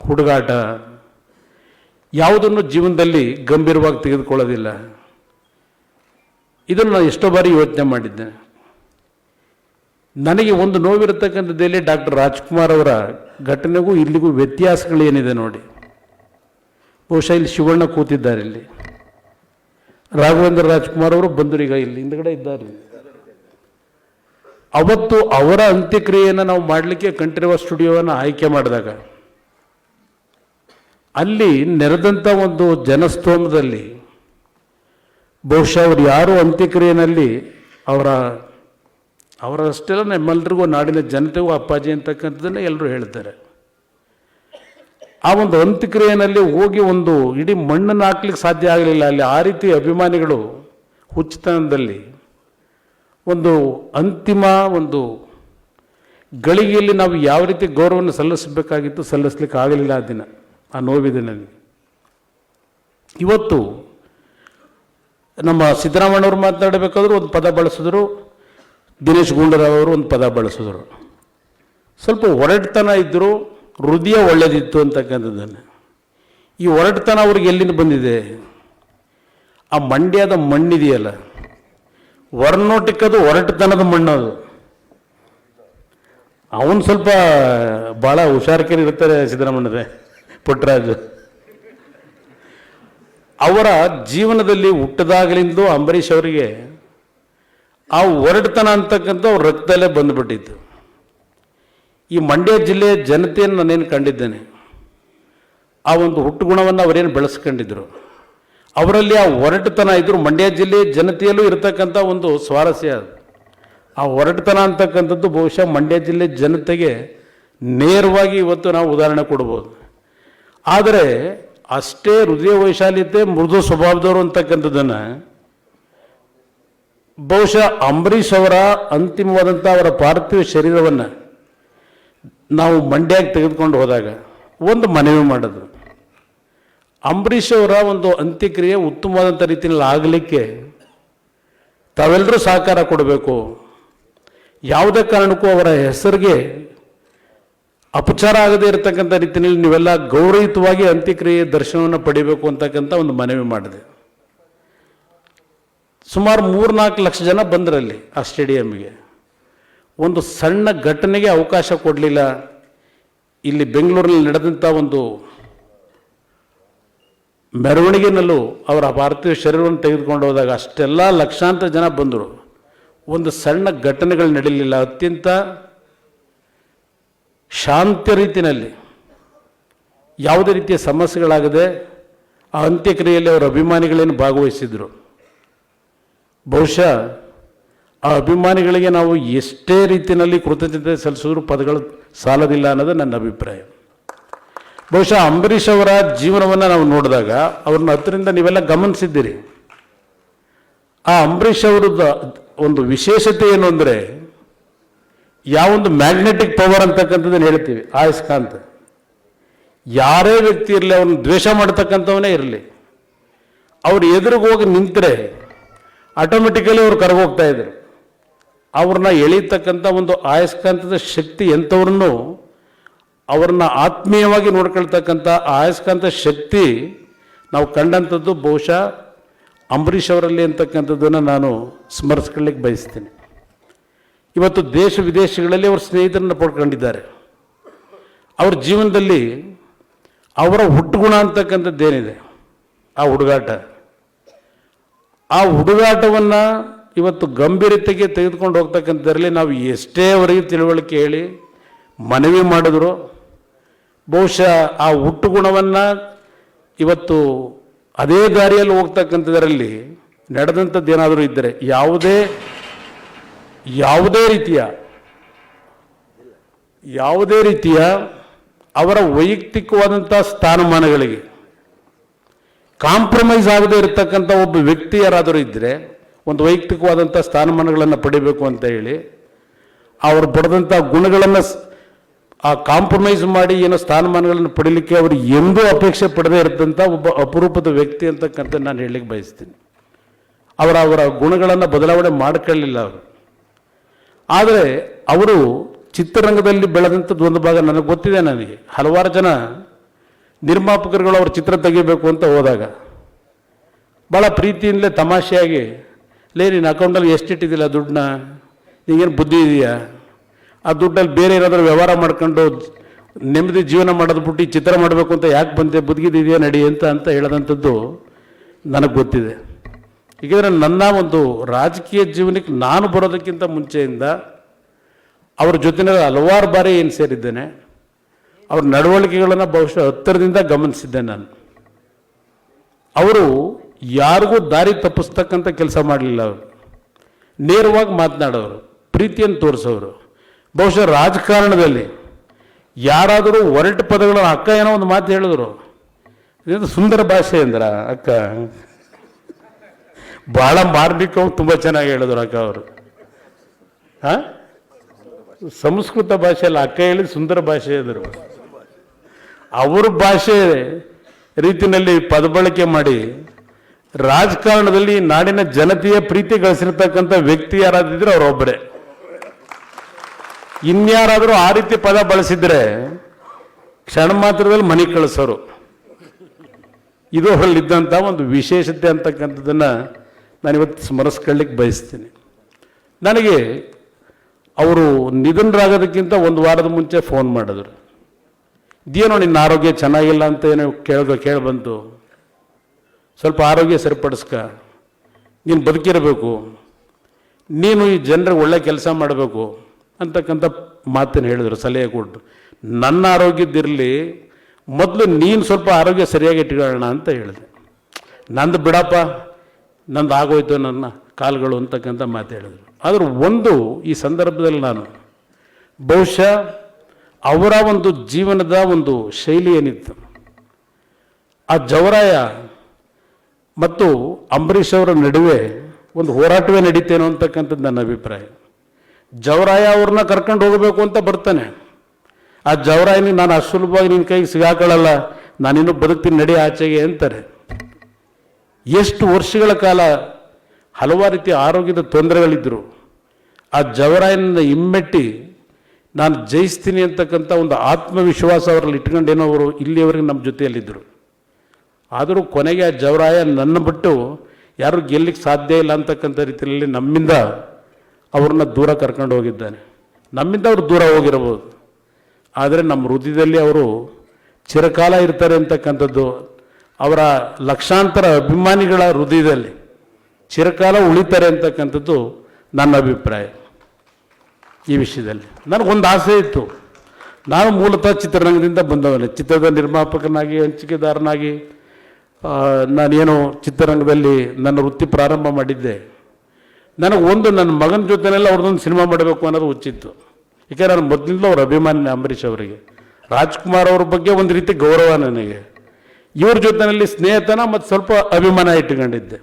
ಹುಡುಗಾಟ ಯಾವುದನ್ನು ಜೀವನದಲ್ಲಿ ಗಂಭೀರವಾಗಿ ತೆಗೆದುಕೊಳ್ಳೋದಿಲ್ಲ. ಇದನ್ನು ನಾನು ಎಷ್ಟೋ ಬಾರಿ ಯೋಚನೆ ಮಾಡಿದ್ದೆ. ನನಗೆ ಒಂದು ನೋವಿರತಕ್ಕಂಥದ್ದಲ್ಲಿ ಡಾಕ್ಟರ್ ರಾಜ್ಕುಮಾರ್ ಅವರ ಘಟನೆಗೂ ಇಲ್ಲಿಗೂ ವ್ಯತ್ಯಾಸಗಳೇನಿದೆ ನೋಡಿ. ಬಹುಶಃ ಇಲ್ಲಿ ಶಿವಣ್ಣ ಕೂತಿದ್ದಾರೆ ಇಲ್ಲಿ. ರಾಘವೇಂದ್ರ ರಾಜ್ಕುಮಾರ್ ಅವರು ಬಂದರು ಈಗ ಇಲ್ಲಿ, ಹಿಂದ್ಗಡೆ ಇದ್ದಾರೆ. ಅವತ್ತು ಅವರ ಅಂತ್ಯಕ್ರಿಯೆಯನ್ನು ನಾವು ಮಾಡಲಿಕ್ಕೆ ಕಂಠೀರವ ಸ್ಟುಡಿಯೋವನ್ನು ಆಯ್ಕೆ ಮಾಡಿದಾಗ ಅಲ್ಲಿ ನೆರೆದಂಥ ಒಂದು ಜನಸ್ತೋಮದಲ್ಲಿ ಬಹುಶಃ ಅವರು ಯಾರು ಅಂತ್ಯಕ್ರಿಯೆಯಲ್ಲಿ ಅವರ, ಅವರಷ್ಟೆಲ್ಲ ನಮ್ಮೆಲ್ಲರಿಗೂ ನಾಡಿನ ಜನತೆಗೂ ಅಪ್ಪಾಜಿ ಅಂತಕ್ಕಂಥದ್ದನ್ನೇ ಎಲ್ಲರೂ ಹೇಳ್ತಾರೆ. ಆ ಒಂದು ಅಂತ್ಯಕ್ರಿಯೆಯಲ್ಲಿ ಹೋಗಿ ಒಂದು ಇಡೀ ಮಣ್ಣನ್ನು ಹಾಕ್ಲಿಕ್ಕೆ ಸಾಧ್ಯ ಆಗಲಿಲ್ಲ. ಅಲ್ಲಿ ಆ ರೀತಿ ಅಭಿಮಾನಿಗಳು ಹುಚ್ಚತನದಲ್ಲಿ ಒಂದು ಅಂತಿಮ ಒಂದು ಗಳಿಗೆಯಲ್ಲಿ ನಾವು ಯಾವ ರೀತಿ ಗೌರವವನ್ನು ಸಲ್ಲಿಸಬೇಕಾಗಿತ್ತು ಸಲ್ಲಿಸ್ಲಿಕ್ಕೆ ಆಗಲಿಲ್ಲ ಆ ದಿನ. ಆ ನೋವಿದೆ ನನಗೆ ಇವತ್ತು ನಮ್ಮ ಸಿದ್ದರಾಮಣ್ಣವ್ರು ಮಾತನಾಡಬೇಕಾದ್ರೂ ಒಂದು ಪದ ಬಳಸಿದ್ರು, ದಿನೇಶ್ ಗುಂಡೂರಾವ್ ಅವರು ಒಂದು ಪದ ಬಳಸಿದ್ರು. ಸ್ವಲ್ಪ ಒರಟತನ ಇದ್ದರು ಹೃದಯ ಒಳ್ಳೆಯದಿತ್ತು ಅಂತಕ್ಕಂಥದ್ದನ್ನು. ಈ ಒರಟತನ ಅವ್ರಿಗೆ ಎಲ್ಲಿಂದ ಬಂದಿದೆ? ಆ ಮಂಡ್ಯದ ಮಣ್ಣಿದೆಯಲ್ಲ. ಹೊರನೋಟಕ್ಕದು ಒರಟತನದ ಮಣ್ಣದು ಅವನು ಸ್ವಲ್ಪ ಭಾಳ ಹುಷಾರಿಕೆರು ಇರ್ತಾರೆ ಸಿದ್ದರಾಮಣ್ಣದೇ ಪುಟ್ಟರಾಜು ಅವರ ಜೀವನದಲ್ಲಿ ಹುಟ್ಟದಾಗಲಿಂದು ಅಂಬರೀಷ್ ಅವರಿಗೆ ಆ ಒರಟುತನ ಅಂತಕ್ಕಂಥ ಅವ್ರ ರಕ್ತದಲ್ಲೇ ಬಂದುಬಿಟ್ಟಿತ್ತು. ಈ ಮಂಡ್ಯ ಜಿಲ್ಲೆಯ ಜನತೆಯನ್ನು ನಾನೇನು ಕಂಡಿದ್ದೇನೆ, ಆ ಒಂದು ಹುಟ್ಟು ಗುಣವನ್ನು ಅವರೇನು ಬೆಳೆಸ್ಕೊಂಡಿದ್ರು, ಅವರಲ್ಲಿ ಆ ಒರಟುತನ ಇದ್ದರು ಮಂಡ್ಯ ಜಿಲ್ಲೆಯ ಜನತೆಯಲ್ಲೂ ಇರತಕ್ಕಂಥ ಒಂದು ಸ್ವಾರಸ್ಯ ಅದು. ಆ ಒರಟುತನ ಅಂತಕ್ಕಂಥದ್ದು ಬಹುಶಃ ಮಂಡ್ಯ ಜಿಲ್ಲೆ ಜನತೆಗೆ ನೇರವಾಗಿ ಇವತ್ತು ನಾವು ಉದಾಹರಣೆ ಕೊಡ್ಬೋದು. ಆದರೆ ಅಷ್ಟೇ ಹೃದಯ ವೈಶಾಲ್ಯತೆ ಮೃದು ಸ್ವಭಾವದವರು ಅಂತಕ್ಕಂಥದ್ದನ್ನು ಬಹುಶಃ ಅಂಬರೀಷ್ ಅವರ ಅಂತಿಮವಾದಂಥ ಅವರ ಪಾರ್ಥಿವ ಶರೀರವನ್ನು ನಾವು ಮಂಡ್ಯಕ್ಕೆ ತೆಗೆದುಕೊಂಡು ಹೋದಾಗ ಒಂದು ಮನವಿ ಮಾಡಿದ್ರು. ಅಂಬರೀಷ್ ಅವರ ಒಂದು ಅಂತ್ಯಕ್ರಿಯೆ ಉತ್ತಮವಾದಂಥ ರೀತಿಯಲ್ಲಿ ಆಗಲಿಕ್ಕೆ ತಾವೆಲ್ಲರೂ ಸಹಕಾರ ಕೊಡಬೇಕು. ಯಾವುದೇ ಕಾರಣಕ್ಕೂ ಅವರ ಹೆಸರಿಗೆ ಅಪಚಾರ ಆಗದೇ ಇರತಕ್ಕಂಥ ರೀತಿಯಲ್ಲಿ ನೀವೆಲ್ಲ ಗೌರವಯುತವಾಗಿ ಅಂತ್ಯಕ್ರಿಯೆ ದರ್ಶನವನ್ನು ಪಡಿಬೇಕು ಅಂತಕ್ಕಂಥ ಒಂದು ಮನವಿ ಮಾಡಿದೆ. ಸುಮಾರು ಮೂರ್ನಾಲ್ಕು ಲಕ್ಷ ಜನ ಬಂದರಲ್ಲಿ ಆ ಸ್ಟೇಡಿಯಂಗೆ. ಒಂದು ಸಣ್ಣ ಘಟನೆಗೆ ಅವಕಾಶ ಕೊಡಲಿಲ್ಲ. ಇಲ್ಲಿ ಬೆಂಗಳೂರಿನಲ್ಲಿ ನಡೆದಂಥ ಒಂದು ಮೆರವಣಿಗೆನಲ್ಲೂ ಅವರ ಪಾರ್ಥಿವ ಶರೀರವನ್ನು ತೆಗೆದುಕೊಂಡು ಹೋದಾಗ ಅಷ್ಟೆಲ್ಲ ಲಕ್ಷಾಂತರ ಜನ ಬಂದರು. ಒಂದು ಸಣ್ಣ ಘಟನೆಗಳು ನಡೀಲಿಲ್ಲ. ಅತ್ಯಂತ ಶಾಂತ ರೀತಿಯಲ್ಲಿ ಯಾವುದೇ ರೀತಿಯ ಸಮಸ್ಯೆಗಳಾಗದೆ ಆ ಅಂತ್ಯಕ್ರಿಯೆಯಲ್ಲಿ ಅವರ ಅಭಿಮಾನಿಗಳೇನು ಭಾಗವಹಿಸಿದರು. ಬಹುಶಃ ಆ ಅಭಿಮಾನಿಗಳಿಗೆ ನಾವು ಎಷ್ಟೇ ರೀತಿಯಲ್ಲಿ ಕೃತಜ್ಞತೆ ಸಲ್ಲಿಸಿದ್ರು ಪದಗಳು ಸಾಲದಿಲ್ಲ ಅನ್ನೋದು ನನ್ನ ಅಭಿಪ್ರಾಯ. ಬಹುಶಃ ಅಂಬರೀಷ್ ಅವರ ಜೀವನವನ್ನು ನಾವು ನೋಡಿದಾಗ ಅವ್ರನ್ನ ಹತ್ತಿರಿಂದ ನೀವೆಲ್ಲ ಗಮನಿಸಿದ್ದೀರಿ. ಆ ಅಂಬರೀಷ್ ಅವರದ್ದು ಒಂದು ವಿಶೇಷತೆ ಏನು ಅಂದರೆ ಯಾವೊಂದು ಮ್ಯಾಗ್ನೆಟಿಕ್ ಪವರ್ ಅಂತಕ್ಕಂಥದ್ದನ್ನು ಹೇಳ್ತೀವಿ, ಆಯಸ್ಕಾಂತ. ಯಾರೇ ವ್ಯಕ್ತಿ ಇರಲಿ, ಅವ್ರನ್ನ ದ್ವೇಷ ಮಾಡ್ತಕ್ಕಂಥವನೇ ಇರಲಿ, ಅವ್ರು ಎದುರಿಗೆ ಹೋಗಿ ನಿಂತರೆ ಆಟೋಮೆಟಿಕಲಿ ಅವ್ರು ಕರಗೋಗ್ತಾ ಇದ್ರು. ಅವ್ರನ್ನ ಎಳೀತಕ್ಕಂಥ ಒಂದು ಆಯಸ್ಕಾಂತದ ಶಕ್ತಿ ಎಂಥವ್ರನ್ನು ಅವ್ರನ್ನ ಆತ್ಮೀಯವಾಗಿ ನೋಡ್ಕೊಳ್ತಕ್ಕಂಥ ಆಯಸ್ಕಾಂತ ಶಕ್ತಿ ನಾವು ಕಂಡಂಥದ್ದು ಬಹುಶಃ ಅಂಬರೀಷ್ ಅವರಲ್ಲಿ ಅಂತಕ್ಕಂಥದ್ದನ್ನು ನಾನು ಸ್ಮರಿಸ್ಕೊಳ್ಳಿಕ್ಕೆ ಬಯಸ್ತೀನಿ. ಇವತ್ತು ದೇಶ ವಿದೇಶಗಳಲ್ಲಿ ಅವ್ರ ಸ್ನೇಹಿತರನ್ನು ಪಡ್ಕೊಂಡಿದ್ದಾರೆ. ಅವ್ರ ಜೀವನದಲ್ಲಿ ಅವರ ಹುಟ್ಟುಗುಣ ಅಂತಕ್ಕಂಥದ್ದೇನಿದೆ ಆ ಹುಡುಗಾಟ. ಆ ಹುಡುಗಾಟವನ್ನು ಇವತ್ತು ಗಂಭೀರತೆಗೆ ತೆಗೆದುಕೊಂಡು ಹೋಗ್ತಕ್ಕಂಥದ್ರಲ್ಲಿ ನಾವು ಎಷ್ಟೇ ಅವರಿಗೆ ತಿಳುವಳಿಕೆ ಹೇಳಿ ಮನವಿ ಮಾಡಿದ್ರು. ಬಹುಶಃ ಆ ಹುಟ್ಟುಗುಣವನ್ನು ಇವತ್ತು ಅದೇ ದಾರಿಯಲ್ಲಿ ಹೋಗ್ತಕ್ಕಂಥದ್ರಲ್ಲಿ ನಡೆದಂಥದ್ದೇನಾದರೂ ಇದ್ದರೆ, ಯಾವುದೇ ಯಾವುದೇ ರೀತಿಯ ಯಾವುದೇ ರೀತಿಯ ಅವರ ವೈಯಕ್ತಿಕವಾದಂಥ ಸ್ಥಾನಮಾನಗಳಿಗೆ ಕಾಂಪ್ರಮೈಸ್ ಆಗದೇ ಇರತಕ್ಕಂಥ ಒಬ್ಬ ವ್ಯಕ್ತಿ ಯಾರಾದರೂ ಇದ್ದರೆ ಒಂದು ವೈಯಕ್ತಿಕವಾದಂಥ ಸ್ಥಾನಮಾನಗಳನ್ನು ಪಡಿಬೇಕು ಅಂತ ಹೇಳಿ, ಅವರು ಪಡೆದಂಥ ಗುಣಗಳನ್ನು ಆ ಕಾಂಪ್ರಮೈಸ್ ಮಾಡಿ ಏನೋ ಸ್ಥಾನಮಾನಗಳನ್ನು ಪಡೀಲಿಕ್ಕೆ ಅವರು ಎಂದೂ ಅಪೇಕ್ಷೆ ಪಡದೇ ಇರದಂಥ ಒಬ್ಬ ಅಪರೂಪದ ವ್ಯಕ್ತಿ ಅಂತಕ್ಕಂಥ ನಾನು ಹೇಳಲಿಕ್ಕೆ ಬಯಸ್ತೀನಿ. ಅವರ ಅವರ ಗುಣಗಳನ್ನು ಬದಲಾವಣೆ ಮಾಡ್ಕೊಳ್ಳಿಲ್ಲ ಅವರು. ಆದರೆ ಅವರು ಚಿತ್ರರಂಗದಲ್ಲಿ ಬೆಳೆದಂಥದ್ದು ಒಂದು ಭಾಗ ನನಗೆ ಗೊತ್ತಿದೆ ನನಗೆ. ಹಲವಾರು ಜನ ನಿರ್ಮಾಪಕರುಗಳು ಅವ್ರ ಚಿತ್ರ ತೆಗಿಬೇಕು ಅಂತ ಹೋದಾಗ ಭಾಳ ಪ್ರೀತಿಯಿಂದಲೇ ತಮಾಷೆಯಾಗಿ, ಲೇ, ನಿನ್ನ ಅಕೌಂಟಲ್ಲಿ ಎಷ್ಟಿಟ್ಟಿದ್ದಿಲ್ಲ ದುಡ್ಡನ್ನ? ನೀಗೇನು ಬುದ್ಧಿ ಇದೆಯಾ? ಆ ದುಡ್ಡಲ್ಲಿ ಬೇರೆ ಏನಾದರೂ ವ್ಯವಹಾರ ಮಾಡ್ಕೊಂಡು ನೆಮ್ಮದಿ ಜೀವನ ಮಾಡೋದು ಬಿಟ್ಟು ಚಿತ್ರ ಮಾಡಬೇಕು ಅಂತ ಯಾಕೆ ಬಂದೆ? ಬುದ್ಧಿಗಿದೆಯಾ ನಡಿ ಅಂತ ಅಂತ ಹೇಳೋದಂಥದ್ದು ನನಗೆ ಗೊತ್ತಿದೆ. ಏಕೆಂದರೆ ನನ್ನ ಒಂದು ರಾಜಕೀಯ ಜೀವನಕ್ಕೆ ನಾನು ಬರೋದಕ್ಕಿಂತ ಮುಂಚೆಯಿಂದ ಅವ್ರ ಜೊತೆನಲ್ಲಿ ಹಲವಾರು ಬಾರಿ ಏನು ಸೇರಿದ್ದೇನೆ. ಅವ್ರ ನಡವಳಿಕೆಗಳನ್ನು ಬಹುಶಃ ಹತ್ತಿರದಿಂದ ಗಮನಿಸಿದ್ದೆ ನಾನು. ಅವರು ಯಾರಿಗೂ ದಾರಿ ತಪ್ಪಿಸ್ತಕ್ಕಂಥ ಕೆಲಸ ಮಾಡಲಿಲ್ಲ ಅವರು. ನೇರವಾಗಿ ಮಾತನಾಡೋರು, ಪ್ರೀತಿಯನ್ನು ತೋರಿಸೋರು. ಬಹುಶಃ ರಾಜಕಾರಣದಲ್ಲಿ ಯಾರಾದರೂ ಒರಟು ಪದಗಳ ಅಕ್ಕ ಏನೋ ಒಂದು ಮಾತು ಹೇಳಿದ್ರು. ಸುಂದರ ಭಾಷೆ ಅಂದ್ರ ಅಕ್ಕ. ಭಾಳ ಮಾರ್ಮಿಕ ತುಂಬ ಚೆನ್ನಾಗಿ ಹೇಳಿದ್ರು ಅಕ್ಕ ಅವರು. ಹಾಂ? ಸಂಸ್ಕೃತ ಭಾಷೆಯಲ್ಲಿ ಅಕ್ಕ ಹೇಳಿ ಸುಂದರ ಭಾಷೆ ಇದ್ರು ಅವ್ರ ಭಾಷೆ ರೀತಿಯಲ್ಲಿ ಪದಬಳಕೆ ಮಾಡಿ ರಾಜಕಾರಣದಲ್ಲಿ ನಾಡಿನ ಜನತೆಯ ಪ್ರೀತಿ ಗಳಿಸಿರ್ತಕ್ಕಂಥ ವ್ಯಕ್ತಿ ಯಾರಾದಿದ್ರು ಅವರೊಬ್ಬರೇ. ಇನ್ಯಾರಾದರೂ ಆ ರೀತಿ ಪದ ಬಳಸಿದ್ರೆ ಕ್ಷಣ ಮಾತ್ರದಲ್ಲಿ ಮನೆ ಕಳಿಸೋರು. ಇದು ಅವರಲ್ಲಿದ್ದಂಥ ಒಂದು ವಿಶೇಷತೆ ಅಂತಕ್ಕಂಥದ್ದನ್ನು ನಾನಿವತ್ತು ಸ್ಮರಿಸ್ಕೊಳ್ಳಿಕ್ಕೆ ಬಯಸ್ತೀನಿ. ನನಗೆ ಅವರು ನಿಧನರಾಗೋದಕ್ಕಿಂತ ಒಂದು ವಾರದ ಮುಂಚೆ ಫೋನ್ ಮಾಡಿದ್ರು. ಇದೇನೋ ನಿನ್ನ ಆರೋಗ್ಯ ಚೆನ್ನಾಗಿಲ್ಲ ಅಂತ ಏನೋ ಕೇಳ ಕೇಳಿ ಬಂತು ಸ್ವಲ್ಪ ಆರೋಗ್ಯ ಸರಿಪಡಿಸ್ಕ. ನೀನು ಬದುಕಿರಬೇಕು. ನೀನು ಈ ಜನರಿಗೆ ಒಳ್ಳೆ ಕೆಲಸ ಮಾಡಬೇಕು ಅಂತಕ್ಕಂಥ ಮಾತನ್ನು ಹೇಳಿದರು, ಸಲಹೆ ಕೊಟ್ಟು ನನ್ನ ಆರೋಗ್ಯದ್ದಿರಲಿ, ಮೊದಲು ನೀನು ಸ್ವಲ್ಪ ಆರೋಗ್ಯ ಸರಿಯಾಗಿ ಇಟ್ಕೊಳ್ಳೋಣ ಅಂತ ಹೇಳಿದೆ. ನಂದು ಬಿಡಪ್ಪ. ನಂದು ಆಗೋಯ್ತು ನನ್ನ ಕಾಲುಗಳು ಅಂತಕ್ಕಂಥ ಮಾತು ಹೇಳಿದ್ರು. ಆದರೂ ಒಂದು ಈ ಸಂದರ್ಭದಲ್ಲಿ ನಾನು ಬಹುಶಃ ಅವರ ಒಂದು ಜೀವನದ ಒಂದು ಶೈಲಿ ಏನಿತ್ತು. ಆ ಜವರಾಯ ಮತ್ತು ಅಂಬರೀಷ್ ಅವರ ನಡುವೆ ಒಂದು ಹೋರಾಟವೇ ನಡೀತೇನೋ ಅಂತಕ್ಕಂಥದ್ದು ನನ್ನ ಅಭಿಪ್ರಾಯ. ಜವರಾಯ ಅವ್ರನ್ನ ಕರ್ಕೊಂಡು ಹೋಗಬೇಕು ಅಂತ ಬರ್ತಾನೆ. ಆ ಜವರಾಯನಿಗೆ ನಾನು ಅಸುಲಭವಾಗಿ ನಿನ್ನ ಕೈಗೆ ಸಿಗಾಕೊಳ್ಳಲ್ಲ ನಾನಿನ್ನೂ ಬದುಕ್ತೀನಿ, ನಡಿ ಆಚೆಗೆ ಅಂತಾರೆ. ಎಷ್ಟು ವರ್ಷಗಳ ಕಾಲ ಹಲವಾರು ರೀತಿಯ ಆರೋಗ್ಯದ ತೊಂದರೆಗಳಿದ್ದರು. ಆ ಜವರಾಯನನ್ನು ಹಿಮ್ಮೆಟ್ಟಿ ನಾನು ಜಯಿಸ್ತೀನಿ ಅಂತಕ್ಕಂಥ ಒಂದು ಆತ್ಮವಿಶ್ವಾಸ ಅವರಲ್ಲಿ ಇಟ್ಕೊಂಡೇನೋ ಅವರು ಇಲ್ಲಿಯವರೆಗೆ ನಮ್ಮ ಜೊತೆಯಲ್ಲಿದ್ದರು. ಆದರೂ ಕೊನೆಗೆ ಆ ಜವರಾಯ ನನ್ನ ಬಿಟ್ಟು ಯಾರು ಗೆಲ್ಲಿಕ್ಕೆ ಸಾಧ್ಯ ಇಲ್ಲ ಅಂತಕ್ಕಂಥ ರೀತಿಯಲ್ಲಿ ನಮ್ಮಿಂದ ಅವ್ರನ್ನ ದೂರ ಕರ್ಕೊಂಡು ಹೋಗಿದ್ದಾನೆ. ನಮ್ಮಿಂದ ಅವರು ದೂರ ಹೋಗಿರಬಹುದು. ಆದರೆ ನಮ್ಮ ಹೃದಯದಲ್ಲಿ ಅವರು ಚಿರಕಾಲ ಇರ್ತಾರೆ ಅಂತಕ್ಕಂಥದ್ದು ಅವರ ಲಕ್ಷಾಂತರ ಅಭಿಮಾನಿಗಳ ಹೃದಯದಲ್ಲಿ ಚಿರಕಾಲ ಉಳಿತಾರೆ ಅಂತಕ್ಕಂಥದ್ದು ನನ್ನ ಅಭಿಪ್ರಾಯ ಈ ವಿಷಯದಲ್ಲಿ. ನನಗೊಂದು ಆಸೆ ಇತ್ತು. ನಾನು ಮೂಲತಃ ಚಿತ್ರರಂಗದಿಂದ ಬಂದವನೇ. ಚಿತ್ರದ ನಿರ್ಮಾಪಕನಾಗಿ, ಹಂಚಿಕೆದಾರನಾಗಿ ನಾನೇನು ಚಿತ್ರರಂಗದಲ್ಲಿ ನನ್ನ ವೃತ್ತಿ ಪ್ರಾರಂಭ ಮಾಡಿದ್ದೆ. ನನಗೆ ಒಂದು ನನ್ನ ಮಗನ ಜೊತೆನೆಲ್ಲ ಅವ್ರದ್ದೊಂದು ಸಿನಿಮಾ ಮಾಡಬೇಕು ಅನ್ನೋದು ಹುಚ್ಚಿತ್ತು ಯಾಕೆಂದ್ರೆ ನಾನು ಮೊದಲಿಂದ ಅವ್ರ ಅಭಿಮಾನಿ ಅಂಬರೀಷ್ ಅವರಿಗೆ. ರಾಜ್ಕುಮಾರ್ ಅವ್ರ ಬಗ್ಗೆ ಒಂದು ರೀತಿ ಗೌರವ ನನಗೆ. ಇವ್ರ ಜೊತೆಯಲ್ಲಿ ಸ್ನೇಹಿತನ ಮತ್ತು ಸ್ವಲ್ಪ ಅಭಿಮಾನ ಇಟ್ಟುಕೊಂಡಿದ್ದೆ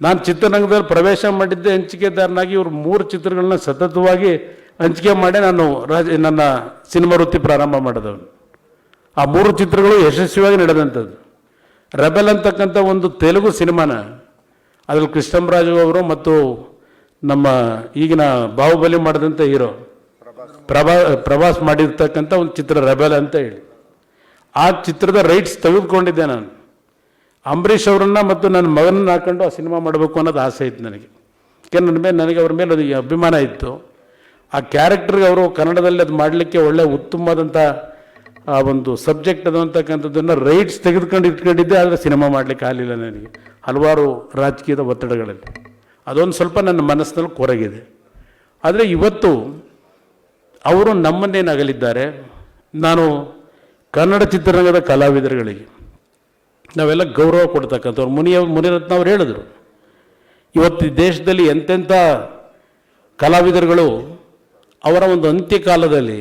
ನಾನು ಚಿತ್ರರಂಗದಲ್ಲಿ ಪ್ರವೇಶ ಮಾಡಿದ್ದೆ, ಹಂಚಿಕೆದಾರನಾಗಿ ಇವರು ಮೂರು ಚಿತ್ರಗಳನ್ನ ಸತತವಾಗಿ ಹಂಚಿಕೆ ಮಾಡಿ ನಾನು ರಾಜ, ನನ್ನ ಸಿನಿಮಾ ವೃತ್ತಿ ಪ್ರಾರಂಭ ಮಾಡಿದವನು. ಆ ಮೂರು ಚಿತ್ರಗಳು ಯಶಸ್ವಿಯಾಗಿ ನಡೆದಂಥದ್ದು. ರೆಬೆಲ್ ಅಂತಕ್ಕಂಥ ಒಂದು ತೆಲುಗು ಸಿನಿಮಾನ, ಅದರಲ್ಲಿ ಕೃಷ್ಣಂರಾಜು ಅವರು ಮತ್ತು ನಮ್ಮ ಈಗಿನ ಬಾಹುಬಲಿ ಮಾಡಿದಂಥ ಹೀರೋ, ಪ್ರಭಾ ಪ್ರವಾಸ ಮಾಡಿರ್ತಕ್ಕಂಥ ಒಂದು ಚಿತ್ರ ರೆಬೆಲ್ ಅಂತ ಹೇಳಿ. ಆ ಚಿತ್ರದ ರೈಟ್ಸ್ ತೆಗೆದುಕೊಂಡಿದ್ದೆ ನಾನು. ಅಂಬರೀಷ್ ಅವರನ್ನು ಮತ್ತು ನನ್ನ ಮಗನನ್ನ ಹಾಕೊಂಡು ಆ ಸಿನಿಮಾ ಮಾಡಬೇಕು ಅನ್ನೋದು ಆಸೆ ಇತ್ತು ನನಗೆ. ಯಾಕೆ ನನ್ನ ಮೇಲೆ ನನಗೆ ಅವ್ರ ಮೇಲೆ ಅದು ಅಭಿಮಾನ ಇತ್ತು. ಆ ಕ್ಯಾರೆಕ್ಟರ್ಗೆ ಅವರು ಕನ್ನಡದಲ್ಲಿ ಅದು ಮಾಡಲಿಕ್ಕೆ ಒಳ್ಳೆ ಉತ್ತಮವಾದಂಥ, ಆ, ಒಂದು ಸಬ್ಜೆಕ್ಟ್ ಅದು ಅಂತಕ್ಕಂಥದ್ದನ್ನು ರೈಟ್ಸ್ ತೆಗೆದುಕೊಂಡು ಇಟ್ಕೊಂಡಿದ್ದೆ, ಆದರೆ ಸಿನಿಮಾ ಮಾಡಲಿಕ್ಕೆ ಆಗಲಿಲ್ಲ ನನಗೆ. ಹಲವಾರು ರಾಜಕೀಯದ ಒತ್ತಡಗಳಲ್ಲಿ. ಅದೊಂದು ಸ್ವಲ್ಪ ನನ್ನ ಮನಸ್ಸಿನಲ್ಲಿ ಕೊರಗಿದೆ. ಆದರೆ ಇವತ್ತು ಅವರು ನಮ್ಮನ್ನೇನಾಗಲಿದ್ದಾರೆ? ನಾನು ಕನ್ನಡ ಚಿತ್ರರಂಗದ ಕಲಾವಿದರುಗಳಿಗೆ ನಾವೆಲ್ಲ ಗೌರವ ಕೊಡ್ತಕ್ಕಂಥವ್ರು. ಮುನಿಯ, ಮುನಿರತ್ನ ಅವ್ರು ಹೇಳಿದರು. ಇವತ್ತು ದೇಶದಲ್ಲಿ ಎಂತೆಂಥ ಕಲಾವಿದರುಗಳು ಅವರ ಒಂದು ಅಂತ್ಯಕಾಲದಲ್ಲಿ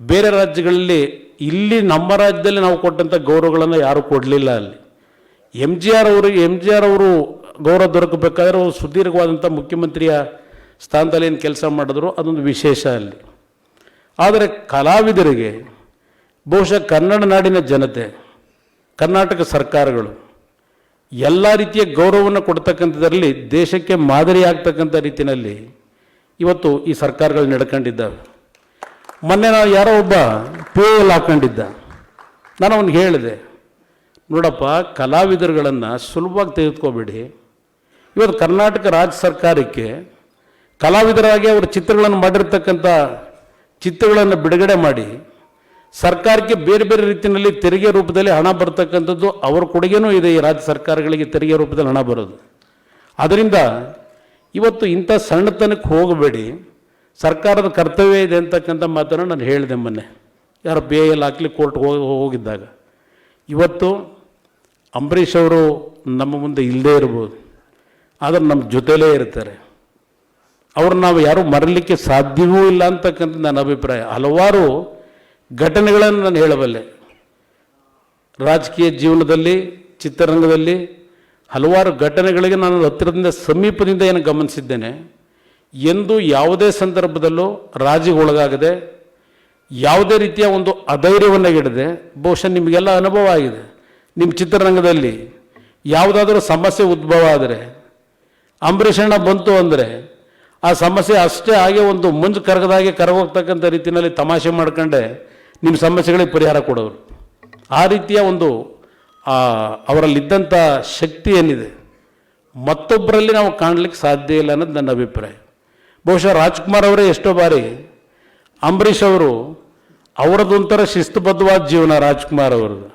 ಬೇರೆ ರಾಜ್ಯಗಳಲ್ಲಿ ಇಲ್ಲಿ ನಮ್ಮ ರಾಜ್ಯದಲ್ಲಿ ನಾವು ಕೊಟ್ಟಂಥ ಗೌರವಗಳನ್ನು ಯಾರೂ ಕೊಡಲಿಲ್ಲ ಅಲ್ಲಿ. ಎಂ ಜಿ ಆರ್ ಅವರು ಎಂ ಜಿ ಆರ್ ಅವರು ಗೌರವ ದೊರಕಬೇಕಾದ್ರೆ ಅವರು ಸುದೀರ್ಘವಾದಂಥ ಮುಖ್ಯಮಂತ್ರಿಯ ಸ್ಥಾನದಲ್ಲಿ ಏನು ಕೆಲಸ ಮಾಡಿದ್ರು ಅದೊಂದು ವಿಶೇಷ ಅಲ್ಲಿ. ಆದರೆ ಕಲಾವಿದರಿಗೆ ಬಹುಶಃ ಕನ್ನಡ ನಾಡಿನ ಜನತೆ, ಕರ್ನಾಟಕ ಸರ್ಕಾರಗಳು ಎಲ್ಲ ರೀತಿಯ ಗೌರವವನ್ನು ಕೊಡ್ತಕ್ಕಂಥದ್ರಲ್ಲಿ ದೇಶಕ್ಕೆ ಮಾದರಿ ಆಗ್ತಕ್ಕಂಥ ರೀತಿಯಲ್ಲಿ ಇವತ್ತು ಈ ಸರ್ಕಾರಗಳು ನಡ್ಕೊಂಡಿದ್ದಾವೆ. ಮೊನ್ನೆ ನಾವು ಯಾರೋ ಒಬ್ಬ ಪಿ ಎಲ್ ಹಾಕೊಂಡಿದ್ದ. ನಾನು ಅವನಿಗೆ ಹೇಳಿದೆ, ನೋಡಪ್ಪ, ಕಲಾವಿದರುಗಳನ್ನು ಸುಲಭವಾಗಿ ತೆಗೆದುಕೋಬೇಡಿ. ಇವತ್ತು ಕರ್ನಾಟಕ ರಾಜ್ಯ ಸರ್ಕಾರಕ್ಕೆ ಕಲಾವಿದರಾಗಿ ಅವರ ಚಿತ್ರಗಳನ್ನು ಮಾಡಿರ್ತಕ್ಕಂಥ ಚಿತ್ರಗಳನ್ನು ಬಿಡುಗಡೆ ಮಾಡಿ ಸರ್ಕಾರಕ್ಕೆ ಬೇರೆ ಬೇರೆ ರೀತಿಯಲ್ಲಿ ತೆರಿಗೆ ರೂಪದಲ್ಲಿ ಹಣ ಬರ್ತಕ್ಕಂಥದ್ದು ಅವರ ಕೊಡುಗೆನೂ ಇದೆ ಈ ರಾಜ್ಯ ಸರ್ಕಾರಗಳಿಗೆ ತೆರಿಗೆ ರೂಪದಲ್ಲಿ ಹಣ ಬರೋದು. ಅದರಿಂದ ಇವತ್ತು ಇಂಥ ಸಣ್ಣತನಕ್ಕೆ ಹೋಗಬೇಡಿ. ಸರ್ಕಾರದ ಕರ್ತವ್ಯ ಇದೆ ಅಂತಕ್ಕಂಥ ಮಾತನ್ನು ನಾನು ಹೇಳಿದೆ ಮೊನ್ನೆ. ಯಾರು ಪಿ ಎಲ್ ಹಾಕಲಿ ಕೋರ್ಟ್ಗೆ ಹೋಗಿ ಹೋಗಿದ್ದಾಗ. ಇವತ್ತು ಅಂಬರೀಷ್ ಅವರು ನಮ್ಮ ಮುಂದೆ ಇಲ್ಲದೇ ಇರ್ಬೋದು. ಆದರೆ ನಮ್ಮ ಜೊತೆಲೇ ಇರ್ತಾರೆ. ಅವ್ರನ್ನ ನಾವು ಯಾರೂ ಮರಲಿಕ್ಕೆ ಸಾಧ್ಯವೂ ಇಲ್ಲ ಅಂತಕ್ಕಂಥ ನನ್ನ ಅಭಿಪ್ರಾಯ. ಹಲವಾರು ಘಟನೆಗಳನ್ನು ನಾನು ಹೇಳಬಲ್ಲೆ. ರಾಜಕೀಯ ಜೀವನದಲ್ಲಿ, ಚಿತ್ರರಂಗದಲ್ಲಿ ಹಲವಾರು ಘಟನೆಗಳಿಗೆ ನಾನು ಹತ್ತಿರದಿಂದ, ಸಮೀಪದಿಂದ ಏನು ಗಮನಿಸಿದ್ದೇನೆ. ಎಂದು ಯಾವುದೇ ಸಂದರ್ಭದಲ್ಲೂ ರಾಜಿಗೆ ಒಳಗಾಗದೆ, ಯಾವುದೇ ರೀತಿಯ ಒಂದು ಅಧೈರ್ಯವನ್ನು ಇಡದೆ ಬಹುಶಃ ನಿಮಗೆಲ್ಲ ಅನುಭವ ಆಗಿದೆ. ನಿಮ್ಮ ಚಿತ್ರರಂಗದಲ್ಲಿ ಯಾವುದಾದ್ರೂ ಸಮಸ್ಯೆ ಉದ್ಭವ ಆದರೆ ಅಂಬರೀಷಣ್ಣ ಬಂತು ಅಂದರೆ, ಆ ಸಮಸ್ಯೆ ಅಷ್ಟೇ ಹಾಗೆ ಒಂದು ಮುಂಜು ಕರಗದಾಗೆ ಕರಗೋಗ್ತಕ್ಕಂಥ ರೀತಿಯಲ್ಲಿ ತಮಾಷೆ ಮಾಡ್ಕೊಂಡೆ ನಿಮ್ಮ ಸಮಸ್ಯೆಗಳಿಗೆ ಪರಿಹಾರ ಕೊಡೋರು. ಆ ರೀತಿಯ ಒಂದು ಅವರಲ್ಲಿದ್ದಂಥ ಶಕ್ತಿ ಏನಿದೆ? ಮತ್ತೊಬ್ಬರಲ್ಲಿ ನಾವು ಕಾಣಲಿಕ್ಕೆ ಸಾಧ್ಯ ಇಲ್ಲ ಅನ್ನೋದು ನನ್ನ ಅಭಿಪ್ರಾಯ. ಬಹುಶಃ ರಾಜ್ಕುಮಾರ್ ಅವರೇ ಎಷ್ಟೋ ಬಾರಿ ಅಂಬರೀಷ್ ಅವರು ಅವರದೊಂಥರ ಶಿಸ್ತುಬದ್ಧವಾದ ಜೀವನ ರಾಜ್ಕುಮಾರ್ ಅವ್ರದ್ದು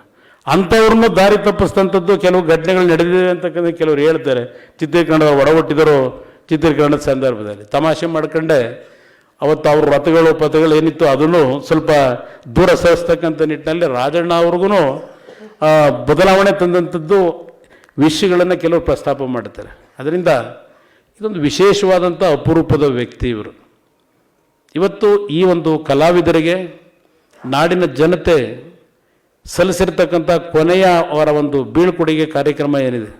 ಅಂಥವ್ರನ್ನೂ ದಾರಿ ತಪ್ಪಿಸ್ತಂಥದ್ದು ಕೆಲವು ಘಟನೆಗಳು ನಡೆದಿದೆ ಅಂತಕ್ಕಂಥ ಕೆಲವರು ಹೇಳ್ತಾರೆ. ಚಿತ್ರೀಕರಣದ ಒಡಗೊಟ್ಟಿದ್ದರು ಚಿತ್ರೀಕರಣದ ಸಂದರ್ಭದಲ್ಲಿ. ತಮಾಷೆ ಮಾಡ್ಕೊಂಡೆ ಅವತ್ತು ಅವ್ರ ರಥಗಳು, ಪಥಗಳು ಏನಿತ್ತು ಅದನ್ನು ಸ್ವಲ್ಪ ದೂರ ಸರಿಸ್ತಕ್ಕಂಥ ನಿಟ್ಟಿನಲ್ಲಿ ರಾಜಣ್ಣ ಅವ್ರಿಗೂ ಬದಲಾವಣೆ ತಂದಂಥದ್ದು ವಿಷಯಗಳನ್ನು ಕೆಲವರು ಪ್ರಸ್ತಾಪ ಮಾಡ್ತಾರೆ. ಅದರಿಂದ ಇದೊಂದು ವಿಶೇಷವಾದಂಥ ಅಪರೂಪದ ವ್ಯಕ್ತಿ ಇವರು. ಇವತ್ತು ಈ ಒಂದು ಕಲಾವಿದರಿಗೆ ನಾಡಿನ ಜನತೆ ಸಲ್ಲಿಸಿರ್ತಕ್ಕಂಥ ಕೊನೆಯ ಅವರ ಒಂದು ಬೀಳ್ಕೊಡುಗೆ ಕಾರ್ಯಕ್ರಮ ಏನಿದೆ.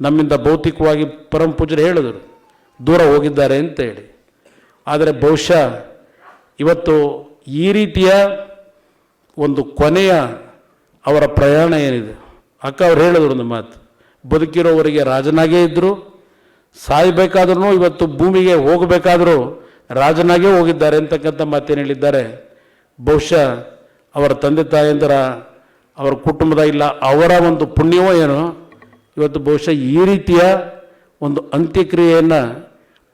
ನಮ್ಮಿಂದ ಭೌತಿಕವಾಗಿ ಪರಂಪೂಜರು ಹೇಳಿದರು. ದೂರ ಹೋಗಿದ್ದಾರೆ ಅಂತ ಹೇಳಿ. ಆದರೆ ಬಹುಶಃ ಇವತ್ತು ಈ ರೀತಿಯ ಒಂದು ಕೊನೆಯ ಅವರ ಪ್ರಯಾಣ ಏನಿದೆ? ಅಕ್ಕ ಅವ್ರು ಹೇಳಿದ್ರು ಒಂದು ಮಾತು. ಬದುಕಿರೋವರಿಗೆ ರಾಜನಾಗೇ ಇದ್ದರು ಸಾಯಬೇಕಾದ್ರೂ ಇವತ್ತು ಭೂಮಿಗೆ ಹೋಗಬೇಕಾದರೂ ರಾಜನಾಗೇ ಹೋಗಿದ್ದಾರೆ ಅಂತಕ್ಕಂಥ ಮಾತೇನು ಹೇಳಿದ್ದಾರೆ. ಬಹುಶಃ ಅವರ ತಂದೆ ತಾಯಂದಿರ, ಅವರ ಕುಟುಂಬದ ಇಲ್ಲ, ಅವರ ಒಂದು ಪುಣ್ಯವೋ ಏನೋ, ಇವತ್ತು ಬಹುಶಃ ಈ ರೀತಿಯ ಒಂದು ಅಂತ್ಯಕ್ರಿಯೆಯನ್ನು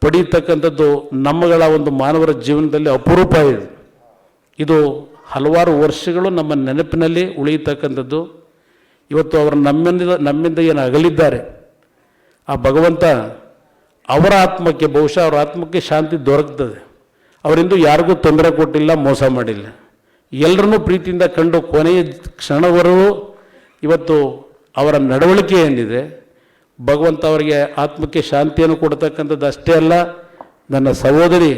ಪಡೀತಕ್ಕಂಥದ್ದು ನಮ್ಮಗಳ ಒಂದು ಮಾನವರ ಜೀವನದಲ್ಲಿ ಅಪರೂಪ ಇದೆ. ಇದು ಹಲವಾರು ವರ್ಷಗಳು ನಮ್ಮ ನೆನಪಿನಲ್ಲಿ ಉಳಿಯತಕ್ಕಂಥದ್ದು. ಇವತ್ತು ಅವರು ನಮ್ಮಿಂದ ನಮ್ಮಿಂದ ಏನು ಅಗಲಿದ್ದಾರೆ. ಆ ಭಗವಂತ ಅವರ ಆತ್ಮಕ್ಕೆ, ಬಹುಶಃ ಅವರ ಆತ್ಮಕ್ಕೆ ಶಾಂತಿ ದೊರಕ್ತದೆ. ಅವರಿಂದು ಯಾರಿಗೂ ತೊಂದರೆ ಕೊಟ್ಟಿಲ್ಲ, ಮೋಸ ಮಾಡಿಲ್ಲ. ಎಲ್ಲರನ್ನೂ ಪ್ರೀತಿಯಿಂದ ಕಂಡು ಕೊನೆಯ ಕ್ಷಣವರೆಗೂ ಇವತ್ತು ಅವರ ನಡವಳಿಕೆ ಏನಿದೆ ಭಗವಂತ ಅವರಿಗೆ ಆತ್ಮಕ್ಕೆ ಶಾಂತಿಯನ್ನು ಕೊಡ್ತಕ್ಕಂಥದ್ದು ಅಷ್ಟೇ ಅಲ್ಲ, ನನ್ನ ಸಹೋದರಿ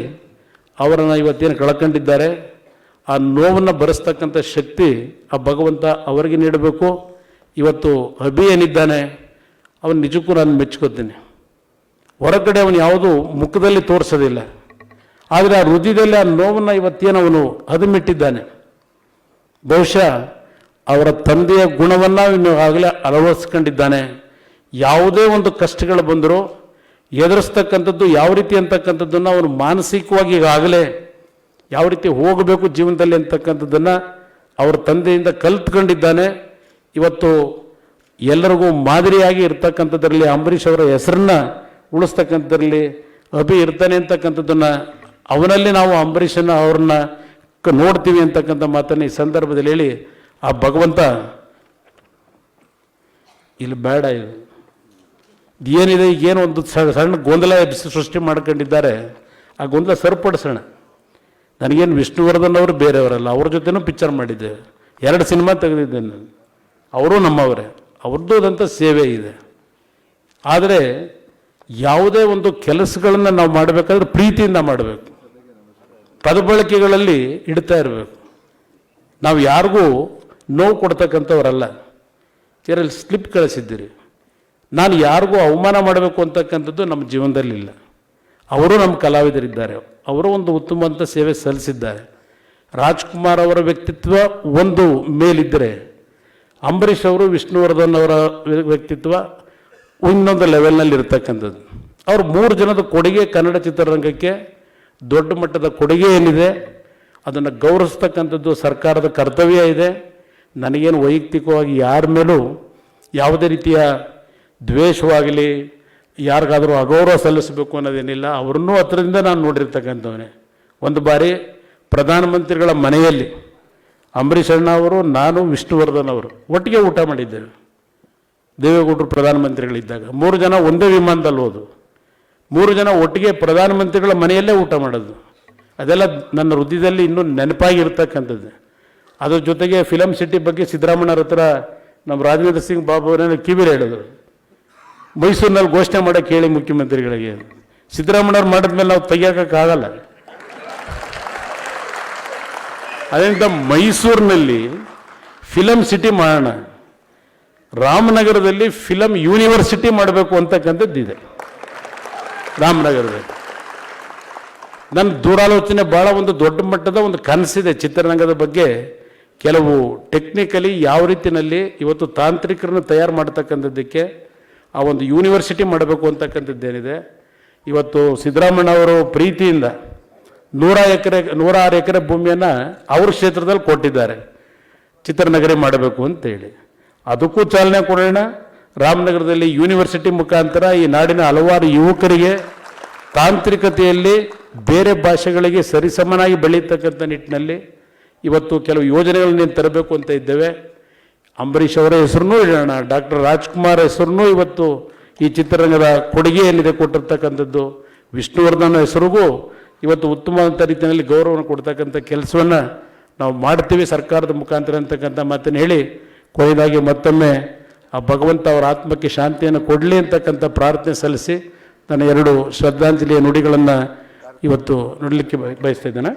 ಅವರನ್ನು ಇವತ್ತೇನು ಕಳ್ಕೊಂಡಿದ್ದಾರೆ, ಆ ನೋವನ್ನು ಬರೆಸ್ತಕ್ಕಂಥ ಶಕ್ತಿ ಆ ಭಗವಂತ ಅವರಿಗೆ ನೀಡಬೇಕು. ಇವತ್ತು ಅಭಿ ಏನಿದ್ದಾನೆ, ಅವನು ನಿಜಕ್ಕೂ ನಾನು ಮೆಚ್ಕೋತೀನಿ. ಹೊರಗಡೆ ಅವನು ಯಾವುದು ಮುಖದಲ್ಲಿ ತೋರಿಸೋದಿಲ್ಲ. ಆದರೆ ಆ ಹೃದಯದಲ್ಲಿ ಆ ನೋವನ್ನು ಇವತ್ತೇನು ಅವನು ಹದಮಿಟ್ಟಿದ್ದಾನೆ. ಬಹುಶಃ ಅವರ ತಂದೆಯ ಗುಣವನ್ನು ಇನ್ನು ಆಗಲೇ ಅಳವಡಿಸ್ಕೊಂಡಿದ್ದಾನೆ. ಯಾವುದೇ ಒಂದು ಕಷ್ಟಗಳು ಬಂದರೂ ಎದುರಿಸ್ತಕ್ಕಂಥದ್ದು ಯಾವ ರೀತಿ ಅಂತಕ್ಕಂಥದ್ದನ್ನು ಅವನು ಮಾನಸಿಕವಾಗಿ ಈಗಾಗಲೇ ಯಾವ ರೀತಿ ಹೋಗಬೇಕು ಜೀವನದಲ್ಲಿ ಅಂತಕ್ಕಂಥದ್ದನ್ನು ಅವ್ರ ತಂದೆಯಿಂದ ಕಲ್ತ್ಕೊಂಡಿದ್ದಾನೆ. ಇವತ್ತು ಎಲ್ಲರಿಗೂ ಮಾದರಿಯಾಗಿ ಇರ್ತಕ್ಕಂಥದ್ರಲ್ಲಿ ಅಂಬರೀಷ್ ಅವರ ಹೆಸರನ್ನ ಉಳಿಸ್ತಕ್ಕಂಥದ್ರಲ್ಲಿ ಅಭಿ ಇರ್ತಾನೆ ಅಂತಕ್ಕಂಥದ್ದನ್ನು ಅವನಲ್ಲಿ ನಾವು ಅಂಬರೀಷನ್ನ ಅವ್ರನ್ನ ನೋಡ್ತೀವಿ ಅಂತಕ್ಕಂಥ ಮಾತನ್ನು ಈ ಸಂದರ್ಭದಲ್ಲಿ ಹೇಳಿ, ಆ ಭಗವಂತ, ಇಲ್ಲಿ ಬೇಡ ಇದು. ಏನಿದೆ ಈಗೇನು ಒಂದು ಸಣ್ಣ ಗೊಂದಲ ಸೃಷ್ಟಿ ಮಾಡ್ಕೊಂಡಿದ್ದಾರೆ, ಆ ಗೊಂದಲ ಸರಿಪಡಿಸೋಣ. ನನಗೇನು ವಿಷ್ಣುವರ್ಧನ್ ಅವರು ಬೇರೆಯವರಲ್ಲ, ಅವ್ರ ಜೊತೆನೂ ಪಿಕ್ಚರ್ ಮಾಡಿದ್ದೆ. ಎರಡು ಸಿನಿಮಾ ತೆಗೆದಿದ್ದೇನೆ ನಾನು. ಅವರು ನಮ್ಮವರೇ. ಅವ್ರದ್ದು ಆದಂಥ ಸೇವೆ ಇದೆ. ಆದರೆ ಯಾವುದೇ ಒಂದು ಕೆಲಸಗಳನ್ನು ನಾವು ಮಾಡಬೇಕಾದ್ರೆ ಪ್ರೀತಿಯಿಂದ ಮಾಡಬೇಕು. ಪದಬಳಕೆಗಳಲ್ಲಿ ಇಡ್ತಾ ಇರಬೇಕು. ನಾವು ಯಾರಿಗೂ ನೋವು ಕೊಡ್ತಕ್ಕಂಥವರಲ್ಲ. ಇದರಲ್ಲಿ ಸ್ಲಿಪ್ ಕಳಿಸಿದ್ದೀರಿ. ನಾನು ಯಾರಿಗೂ ಅವಮಾನ ಮಾಡಬೇಕು ಅಂತಕ್ಕಂಥದ್ದು ನಮ್ಮ ಜೀವನದಲ್ಲಿ ಇಲ್ಲ. ಅವರು ನಮ್ಮ ಕಲಾವಿದರಿದ್ದಾರೆ. ಅವರು ಒಂದು ಉತ್ತಮವಂತ ಸೇವೆ ಸಲ್ಲಿಸಿದ್ದಾರೆ. ರಾಜ್ಕುಮಾರ್ ಅವರ ವ್ಯಕ್ತಿತ್ವ ಒಂದು ಮೇಲಿದ್ದರೆ, ಅಂಬರೀಷ್ ಅವರು, ವಿಷ್ಣುವರ್ಧನ್ ಅವರ ವ್ಯಕ್ತಿತ್ವ ಇನ್ನೊಂದು ಲೆವೆಲ್ನಲ್ಲಿ ಇರತಕ್ಕಂಥದ್ದು. ಅವರು ಮೂರು ಜನದ ಕೊಡುಗೆ ಕನ್ನಡ ಚಿತ್ರರಂಗಕ್ಕೆ ದೊಡ್ಡ ಮಟ್ಟದ ಕೊಡುಗೆ ಏನಿದೆ, ಅದನ್ನು ಗೌರವಿಸ್ತಕ್ಕಂಥದ್ದು ಸರ್ಕಾರದ ಕರ್ತವ್ಯ ಇದೆ. ನನಗೇನು ವೈಯಕ್ತಿಕವಾಗಿ ಯಾರ ಮೇಲೂ ಯಾವುದೇ ರೀತಿಯ ದ್ವೇಷವಾಗಲಿ, ಯಾರಿಗಾದರೂ ಅಗೌರವ ಸಲ್ಲಿಸಬೇಕು ಅನ್ನೋದೇನಿಲ್ಲ, ಅವ್ರನ್ನೂ ಹತ್ರದಿಂದ ನಾನು ನೋಡಿರ್ತಕ್ಕಂಥವನೇ. ಒಂದು ಬಾರಿ ಪ್ರಧಾನಮಂತ್ರಿಗಳ ಮನೆಯಲ್ಲಿ ಅಂಬರೀಷ್ ಅಣ್ಣ ಅವರು, ನಾನು ವಿಷ್ಣುವರ್ಧನ್ ಅವರು ಒಟ್ಟಿಗೆ ಊಟ ಮಾಡಿದ್ದೇವೆ. ದೇವೇಗೌಡರು ಪ್ರಧಾನಮಂತ್ರಿಗಳಿದ್ದಾಗ. ಮೂರು ಜನ ಒಂದೇ ವಿಮಾನದಲ್ಲಿ ಹೋದು ಮೂರು ಜನ ಒಟ್ಟಿಗೆ ಪ್ರಧಾನಮಂತ್ರಿಗಳ ಮನೆಯಲ್ಲೇ ಊಟ ಮಾಡೋದು. ಅದೆಲ್ಲ ನನ್ನ ಹೃದಯದಲ್ಲಿ ಇನ್ನೂ ನೆನಪಾಗಿರ್ತಕ್ಕಂಥದ್ದು. ಅದ್ರ ಜೊತೆಗೆ ಫಿಲಮ್ ಸಿಟಿ ಬಗ್ಗೆ ಸಿದ್ದರಾಮಣ್ಣವ್ರ ಹತ್ರ ನಮ್ಮ ರಾಜೇಂದ್ರ ಸಿಂಗ್ ಬಾಬು ಕಿವಿರು ಹೇಳಿದ್ರು ಮೈಸೂರಿನಲ್ಲಿ ಘೋಷಣೆ ಮಾಡೋಕ್ಕೆ ಹೇಳಿ ಮುಖ್ಯಮಂತ್ರಿಗಳಿಗೆ. ಸಿದ್ದರಾಮಣ್ಣವ್ರು ಮಾಡಿದ್ಮೇಲೆ ನಾವು ತೆಗಿಯೋಕ್ಕಾಗಲ್ಲ ಅದರಿಂದ ಮೈಸೂರಿನಲ್ಲಿ ಫಿಲಮ್ ಸಿಟಿ ಮಾಡೋಣ. ರಾಮನಗರದಲ್ಲಿ ಫಿಲಮ್ ಯೂನಿವರ್ಸಿಟಿ ಮಾಡಬೇಕು ಅಂತಕ್ಕಂಥದ್ದು ಇದೆ ರಾಮನಗರದಲ್ಲಿ. ನನ್ನ ದೂರಾಲೋಚನೆ ಭಾಳ ಒಂದು ದೊಡ್ಡ ಮಟ್ಟದ ಒಂದು ಕನಸಿದೆ ಚಿತ್ರರಂಗದ ಬಗ್ಗೆ. ಕೆಲವು ಟೆಕ್ನಿಕಲಿ ಯಾವ ರೀತಿಯಲ್ಲಿ ಇವತ್ತು ತಾಂತ್ರಿಕರನ್ನು ತಯಾರು ಮಾಡ್ತಕ್ಕಂಥದ್ದಕ್ಕೆ ಆ ಒಂದು ಯೂನಿವರ್ಸಿಟಿ ಮಾಡಬೇಕು ಅಂತಕ್ಕಂಥದ್ದೇನಿದೆ. ಇವತ್ತು ಸಿದ್ದರಾಮಣ್ಣ ಅವರು ಪ್ರೀತಿಯಿಂದ ನೂರ ಎಕರೆ, ನೂರಾರು ಎಕರೆ ಭೂಮಿಯನ್ನು ಅವ್ರ ಕ್ಷೇತ್ರದಲ್ಲಿ ಕೊಟ್ಟಿದ್ದಾರೆ. ಚಿತ್ರನಗರಿ ಮಾಡಬೇಕು ಅಂತೇಳಿ. ಅದಕ್ಕೂ ಚಾಲನೆ ಕೊಡೋಣ. ರಾಮನಗರದಲ್ಲಿ ಯೂನಿವರ್ಸಿಟಿ ಮುಖಾಂತರ ಈ ನಾಡಿನ ಹಲವಾರು ಯುವಕರಿಗೆ ತಾಂತ್ರಿಕತೆಯಲ್ಲಿ ಬೇರೆ ಭಾಷೆಗಳಿಗೆ ಸರಿಸಮನಾಗಿ ಬೆಳೀತಕ್ಕಂಥ ನಿಟ್ಟಿನಲ್ಲಿ ಇವತ್ತು ಕೆಲವು ಯೋಜನೆಗಳನ್ನ ತರಬೇಕು ಅಂತ ಇದ್ದೇವೆ. ಅಂಬರೀಷ್ ಅವರ ಹೆಸರನ್ನೂ ಹೇಳೋಣ ಡಾಕ್ಟರ್ ರಾಜ್ಕುಮಾರ್ ಹೆಸರನ್ನೂ ಇವತ್ತು ಈ ಚಿತ್ರರಂಗದ ಕೊಡುಗೆ ಏನಿದೆ ಕೊಟ್ಟಿರ್ತಕ್ಕಂಥದ್ದು. ವಿಷ್ಣುವರ್ಧನ ಹೆಸರಿಗೂ ಇವತ್ತು ಉತ್ತಮವಾದಂಥ ರೀತಿಯಲ್ಲಿ ಗೌರವವನ್ನು ಕೊಡ್ತಕ್ಕಂಥ ಕೆಲಸವನ್ನು ನಾವು ಮಾಡ್ತೀವಿ ಸರ್ಕಾರದ ಮುಖಾಂತರ ಅಂತಕ್ಕಂಥ ಮಾತನ್ನು ಹೇಳಿ, ಕೊನೆಯದಾಗಿ ಮತ್ತೊಮ್ಮೆ, ಆ, ಭಗವಂತ ಅವರ ಆತ್ಮಕ್ಕೆ ಶಾಂತಿಯನ್ನು ಕೊಡಲಿ ಅಂತಕ್ಕಂಥ ಪ್ರಾರ್ಥನೆ ಸಲ್ಲಿಸಿ, ನನ್ನ ಎರಡು ಶ್ರದ್ಧಾಂಜಲಿಯ ನುಡಿಗಳನ್ನು ಇವತ್ತು ನೋಡಲಿಕ್ಕೆ ಬಯ- ಬಯಸ್ತಾ ಇದ್ದೇನೆ.